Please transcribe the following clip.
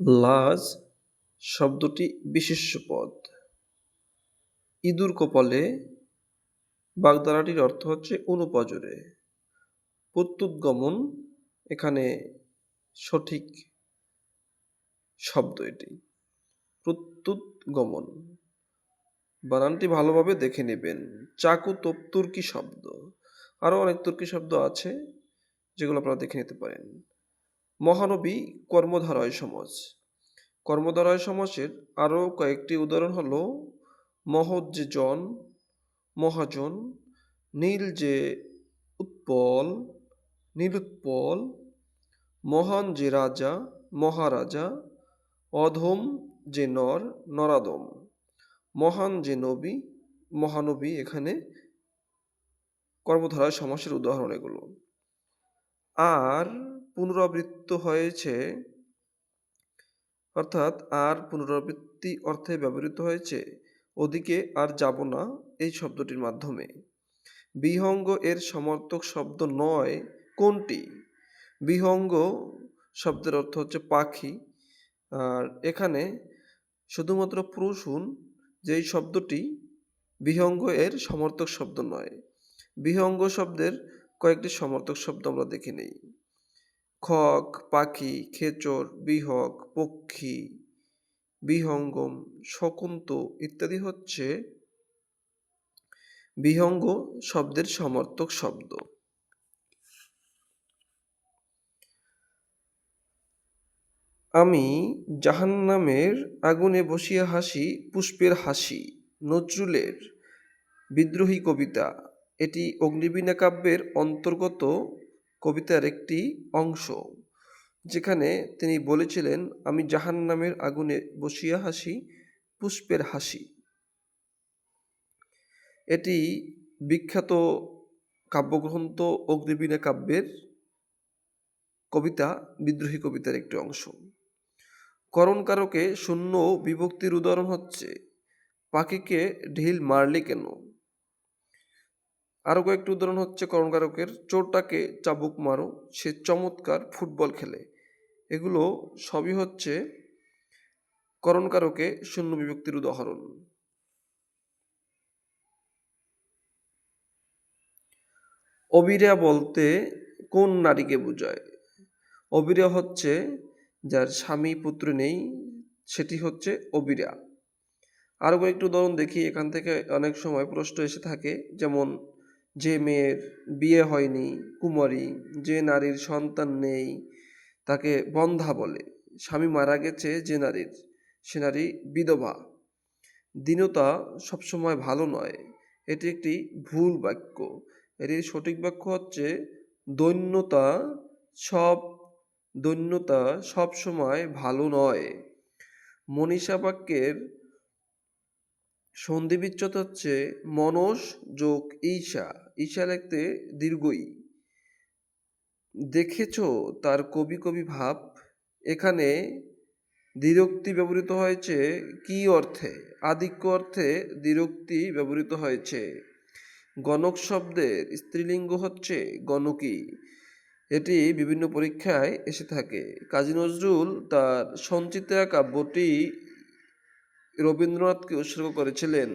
লাজ শব্দটি বিশেষ্য পদ। ইঁদুর কপালে বাগধারাটির অর্থ হচ্ছে অনুপজরে প্রত্যুৎগমন এখানে সঠিক শব্দ এটি। প্রত্যুৎগমন বানানটি ভালোভাবে দেখে নেবেন। চাকু তোপ তুর্কি শব্দ। আরও অনেক তুর্কি শব্দ আছে যেগুলো আপনারা দেখে নিতে পারেন। মহানবী কর্মধারয় সমাজ। কর্মধারয় সমাজের আরও কয়েকটি উদাহরণ হলো, মহৎ যে জন, মহাজন, নীল যে উৎপল, নীলুৎপল, মহান যে রাজা, মহারাজা, অধম যে নর নরাদম মহান যে নবী, মহানবী এখানে কর্মধারায় সমাসের উদাহরণ এগুলো। আর পুনরাবৃত্ত হয়েছে, অর্থাৎ আর পুনরাবৃত্তি অর্থে ব্যবহৃত হয়েছে, ওদিকে আর যাব না এই শব্দটির মাধ্যমে। বিহঙ্গ এর সমর্থক শব্দ নয় কোনটি? বিহঙ্গ শব্দের অর্থ হচ্ছে পাখি, আর এখানে শুধুমাত্র প্রসূন যেই শব্দটি বিহঙ্গ এর সমর্থক শব্দ নয়। বিহঙ্গ শব্দের কয়েকটি সমর্থক শব্দ আমরা দেখে নেই। খক, পাখি, খেচর, বিহক, পক্ষী, বিহঙ্গম, শকুন্ত ইত্যাদি হচ্ছে বিহঙ্গ শব্দের সমর্থক শব্দ। আমি জাহান্নামের আগুনে বসিয়া হাসি, পুষ্পের হাসি, নজরুলের বিদ্রোহী কবিতা, এটি অগ্নিবীণা কাব্যের অন্তর্গত কবিতার একটি অংশ, যেখানে তিনি বলেছিলেন, আমি জাহান্নামের আগুনে বসিয়া হাসি, পুষ্পের হাসি। এটি বিখ্যাত কাব্যগ্রন্থ অগ্নিবীণা কাব্যের কবিতা, বিদ্রোহী কবিতার একটি অংশ। করণকারকে শূন্য বিভক্তির উদাহরণ হচ্ছে, পাখিকে ঢিল মারলে কেন? আরও কয়েকটি উদাহরণ হচ্ছে করণকারকের চোরটাকে চাবুক মারো, সে চমৎকার ফুটবল খেলে। এগুলো সবই হচ্ছে করণকারকে শূন্য বিভক্তির উদাহরণ। অবিরা বলতে কোন নারীকে বোঝায়? অবিরা হচ্ছে যার স্বামী পুত্র নেই, সেটি হচ্ছে অবিরা আরও কয়েকটি উদাহরণ দেখি, এখান থেকে অনেক সময় প্রশ্ন এসে থাকে, যেমন যে মেয়ের বিয়ে হয়নি, কুমারী, যে নারীর সন্তান নেই, তাকে বন্ধা বলে। স্বামী মারা গেছে যে নারীর, সে নারী বিধবা। দীনতা সবসময় ভালো নয়, এটি একটি ভুল বাক্য। এটির সঠিক বাক্য হচ্ছে, দৈন্যতা সব, দৈন্যতা সবসময় ভালো নয়। মনীষা বাক্যের সন্ধি বিচ্যুত হচ্ছে মনস যোগ ঈশা। ঈশা লিখতে দীর্ঘই। দেখেছ তার কবি কবি ভাব? এখানে দ্বিরক্তি ব্যবহৃত হয়েছে কি অর্থে? আধিক্য অর্থে দ্বিরক্তি ব্যবহৃত হয়েছে। গণক শব্দের স্ত্রীলিঙ্গ হচ্ছে গণকী। এটি বিভিন্ন পরীক্ষায় এসে থাকে। কাজী নজরুল তার সঞ্চিতা কাব্যটি রবীন্দ্রনাথকে উৎসর্গ করেছিলেন।